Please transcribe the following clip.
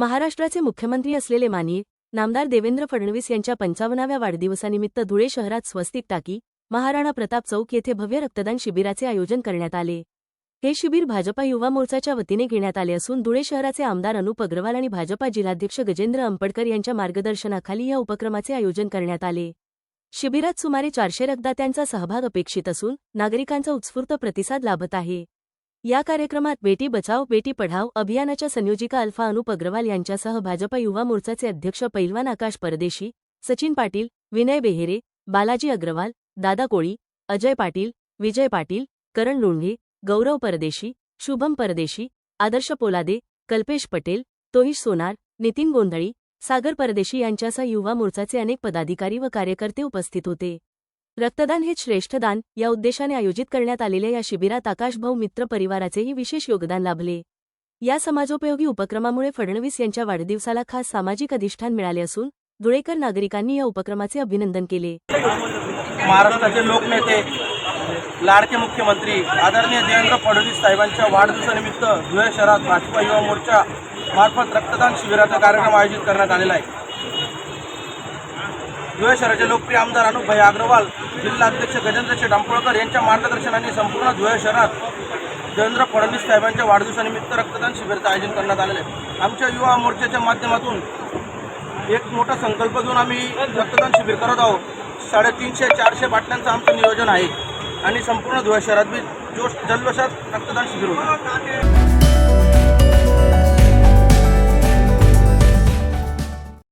महाराष्ट्राचे मुख्यमंत्री असलेले माननीय नामदार देवेंद्र फडणवीस यांच्या पंचावन्नाव्या वाढदिवसानिमित्त धुळे शहरात स्वस्तिक टाकी महाराणा प्रताप चौक येथे भव्य रक्तदान शिबिराचे आयोजन करण्यात आले. हे शिबिर भाजपा युवा मोर्चाच्या वतीने घेण्यात आले असून धुळे शहराचे आमदार अनुप अग्रवाल आणि भाजपा जिल्हाध्यक्ष गजेंद्र अंपडकर यांच्या मार्गदर्शनाखाली या उपक्रमाचे आयोजन करण्यात आले. शिबिरात सुमारे चारशे रक्तदात्यांचा सहभाग अपेक्षित असून नागरिकांचा उत्स्फूर्त प्रतिसाद लाभत आहे. या कार्यक्रमात बेटी बचाव बेटी पढाव अभियानाच्या संयोजिका अल्फा अनुप अग्रवाल यांच्यासह भाजपा युवा मोर्चाचे अध्यक्ष पैलवान आकाश परदेशी सचिन पाटील विनय बेहेरे बालाजी अग्रवाल दादा कोळी अजय पाटील विजय पाटील करण लोंढे गौरव परदेशी शुभम परदेशी आदर्श पोलादे कल्पेश पटेल तोहिश सोनार नितीन गोंधळी सागर परदेशी यांच्यासह युवा मोर्चाचे अनेक पदाधिकारी व कार्यकर्ते उपस्थित होते. रक्तदान हे श्रेष्ठ दान या उद्देशाने आयोजित करण्यात आलेल्या या शिबिरात आकाशभाऊ मित्र परिवाराचेही विशेष योगदान लाभले. या समाजोपयोगी उपक्रमामुळे फडणवीस यांच्या वाढदिवसाला खास सामाजिक अधिष्ठान मिळाले असून धुळेकर नागरिकांनी या उपक्रमाचे अभिनंदन केले. महाराष्ट्राचे लोकनेते लाडके मुख्यमंत्री आदरणीय देवेंद्र फडणवीस साहेबांच्या वाढदिवसानिमित्त धुळे शहरात भाजपा युवा मोर्चा मार्फत रक्तदान शिबिराचा कार्यक्रम आयोजित करण्यात आलेला आहे. धुळे शहराचे लोकप्रिय आमदार अनुपभाई अग्रवाल जिल्हा अध्यक्ष गजेंद्र शेठ यांच्या मार्गदर्शनाने संपूर्ण धुळे शहरात देवेंद्र फडणवीस साहेबांच्या वाढदिवसानिमित्त रक्तदान शिबिराचं आयोजन करण्यात आलेलं आहे. आमच्या युवा मोर्चाच्या माध्यमातून एक मोठा संकल्प घेऊन आम्ही रक्तदान शिबिर करत आहोत. साडेतीनशे चारशे बाटल्यांचं आमचं नियोजन आहे. आणि संपूर्ण धुळे शहरात बी जोश जल्लोषात रक्तदान शिबिर होतं.